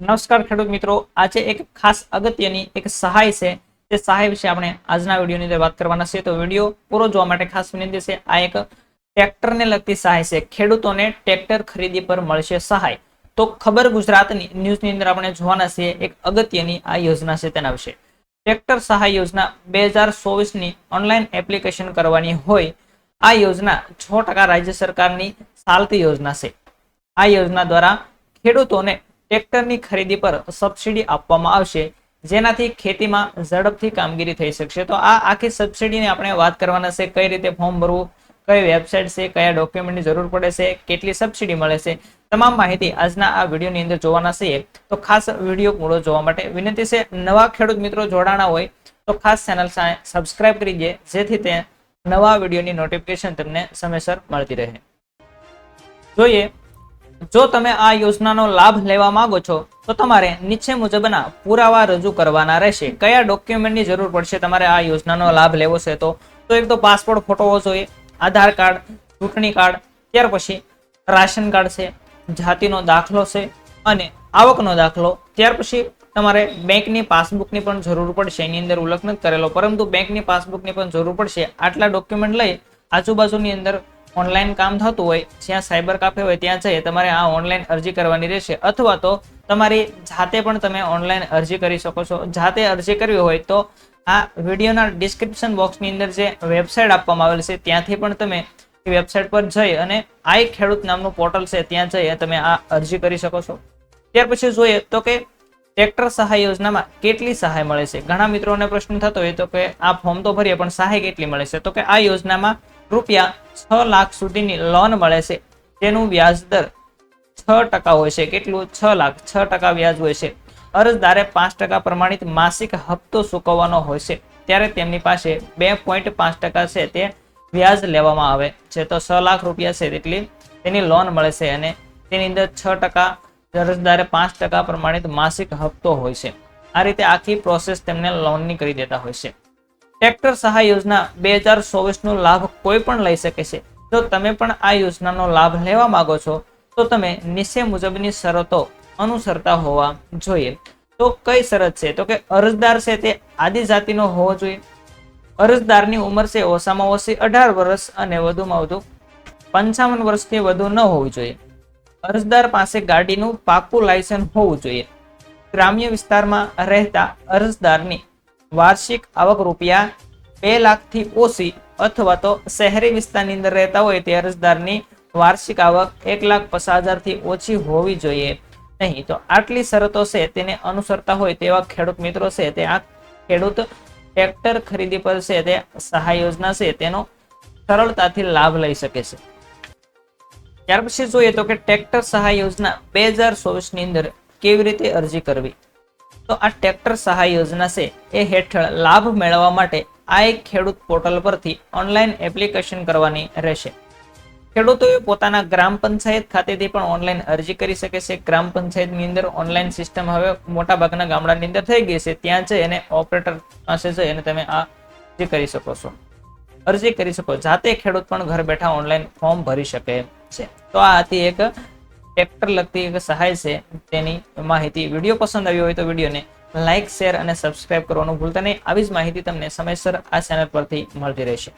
નમસ્કાર ખેડૂત મિત્રો. આજે એક ખાસ અગત્યની એક સહાય છે. તે સહાય વિશે આપણે આજના વિડીયોની અંદર વાત કરવાના છે તો વીડિયો પૂરો જોવા માટે ખાસ વિનંતી છે. આ એક ટ્રેક્ટરને લગતી સહાય છે. ખેડૂતોને ટ્રેક્ટર ખરીદી પર મળશે સહાય. તો ખબર ગુજરાતની ન્યૂઝની અંદર આપણે જોવાના છીએ. એક અગત્યની આ યોજના છે તેના વિશે. ટ્રેક્ટર સહાય યોજના બે હજાર ચોવીસની ઓનલાઈન એપ્લિકેશન કરવાની હોય. આ યોજના છ ટકા રાજ્ય સરકારની ચાલતી યોજના છે. આ યોજના દ્વારા ખેડૂતોને ટ્રેક્ટરની ખરીદી પર સબસિડી આપવામાં આવશે, જેનાથી ખેતીમાં ઝડપથી કામગીરી થઈ શકશે. તો આ આખી સબસિડીની આપણે વાત કરવાના છે, કઈ રીતે ફોર્મ ભરવું, કઈ વેબસાઇટ છે, કયા ડોક્યુમેન્ટની જરૂર પડે છે, કેટલી સબસિડી મળે છે, તમામ માહિતી આજના આ વિડીયોની અંદર જોવાના છીએ તો ખાસ વીડિયો પૂરો જોવા માટે વિનંતી છે, નવા ખેડૂત મિત્રો જોડાણા હોય તો ખાસ ચેનલ સબસ્ક્રાઇબ કરી દે, જેથી તે નવા વિડીયોની નોટિફિકેશન તમને સમયસર મળતી રહે. જોઈએ જો તમે આ યોજનાનો લાભ લેવા માંગો છો, તો તમારે નીચે મુજબના પુરાવા રજૂ કરવાના રહેશે. કયા ડોક્યુમેન્ટની જરૂર પડશે તમારે આ યોજનાનો લાભ લેવો છે તો? એક તો પાસપોર્ટ ફોટો જોઈએ, આધાર કાર્ડ, ચૂંટણી કાર્ડ, ત્યાર પછી રાશન કાર્ડ છે, જાતિનો દાખલો છે અને આવકનો દાખલો. ત્યાર પછી તમારે બેંકની પાસબુકની પણ જરૂર પડશે, એની અંદર ઉલ્લેખ નથી કરેલો. પરંતુ બેંકની પાસબુકની પણ જરૂર પડશે. આટલા ડોક્યુમેન્ટ લઈ આજુબાજુની અંદર ઓનલાઈન કામ થતું હોય, જ્યાં સાયબર કાફે હોય ત્યાં જઈ તમારે આ ઓનલાઈન અરજી કરવાની રહેશે. અથવા તો તમારી જાતે પણ તમે ઓનલાઈન અરજી કરી શકો છો. જાતે અરજી કરવી હોય તો આ વિડીયોના ડિસ્ક્રિપ્શન બોક્સની અંદર જે વેબસાઇટ આપવામાં આવેલ છે, ત્યાંથી પણ તમે વેબસાઇટ પર જઈ અને આઈ ખેડૂત નામનું પોર્ટલ છે, ત્યાં જઈ તમે આ અરજી કરી શકો છો. ત્યાર પછી જોઈએ તો કે ટ્રેક્ટર સહાય યોજનામાં કેટલી સહાય મળે છે? ઘણા મિત્રોને પ્રશ્ન થતો હોય તો કે આ ફોર્મ તો ભરીએ, પણ સહાય કેટલી મળે છે? તો કે આ યોજનામાં રૂપિયા છ લાખ સુધીની લોન મળે છે. તેનું વ્યાજ દર છ ટકા હોય છે. કેટલું? છ લાખ. છ ટકા વ્યાજ હોય છે. અરજદારે પાંચ ટકા પ્રમાણિત માસિક હપ્તો ચૂકવવાનો હોય છે. ત્યારે તેમની પાસે બે પોઈન્ટ પાંચ ટકા છે તે વ્યાજ લેવામાં આવે છે. તો છ લાખ રૂપિયા છે તેટલી તેની લોન મળે છે અને તેની અંદર છ ટકા અરજદારે પાંચ ટકા પ્રમાણિત માસિક હપ્તો હોય છે. આ રીતે આખી પ્રોસેસ તેમને લોનની કરી દેતા હોય છે. ટ્રેક્ટર સહાય યોજના બે હજાર ચોવીસનો લાભ કોઈ પણ લઈ શકે છે. જો તમે પણ આ યોજનાનો લાભ લેવા માંગો છો, તો તમે નીચે મુજબની શરતો અનુસરતા હોવા જોઈએ. તો કઈ શરત છે? તો કે અરજદાર છે તે આદિજાતિનો હોવો જોઈએ. અરજદારની ઉંમર છે ઓછામાં ઓછી અઢાર વર્ષ અને વધુમાં વધુ પંચાવન વર્ષથી વધુ ન હોવી જોઈએ. અરજદાર પાસે ગાડીનું પાકું લાયસન્સ હોવું જોઈએ. ગ્રામ્ય વિસ્તારમાં રહેતા અરજદારની વાર્ષિક આવક રૂપિયા બે લાખથી ઓછી અથવા તો શહેરી વિસ્તારની અંદર રહેતા હોય તે અરજદારની વાર્ષિક આવક એક લાખ પચાસ હજારથી ઓછી હોવી જોઈએ. નહીં, તો આટલી શરતો છે તેને અનુસરતા હોય તેવા ખેડૂત મિત્રો છે તે આ ખેડૂત ટ્રેક્ટર ખરીદી પર છે તે સહાય યોજના છે તેનો સરળતાથી લાભ લઈ શકે છે. ત્યાર પછી જોઈએ તો કે ટ્રેક્ટર સહાય યોજના બે હજાર ચોવીસની અંદર કેવી રીતે અરજી કરવી? તો આ ટ્રેક્ટર સહાય યોજના છે. એ હેઠળ લાભ મેળવવા માટે આ એક ખેડૂત પોર્ટલ પરથી ઓનલાઈન એપ્લિકેશન કરવાની રહેશે. ખેડૂતોએ પોતાના ગ્રામ પંચાયત ખાતેથી પણ ઓનલાઈન અરજી કરી શકે છે. ગ્રામ પંચાયતની અંદર ઓનલાઈન સિસ્ટમ હવે મોટા ભાગના ગામડાની અંદર થઈ ગઈ છે. ત્યાં છે એને ઓપરેટર પાસે જઈ અને તમે આ અરજી કરી શકો છો. અરજી કરી શકો. જાતે ખેડૂત પણ ઘર બેઠા ઓનલાઈન ફોર્મ ભરી શકે છે. તો આ હતી એક ટ્રેક્ટર લગતી સહાય છે, તેની માહિતી વીડિયો પસંદ આવ્યો હોય તો વિડીયોને લાઇક શેર અને સબસ્ક્રાઇબ કરવાનું ભૂલતા નહીં. આવી જ માહિતી તમને સમયસર આ ચેનલ પરથી મળતી રહેશે.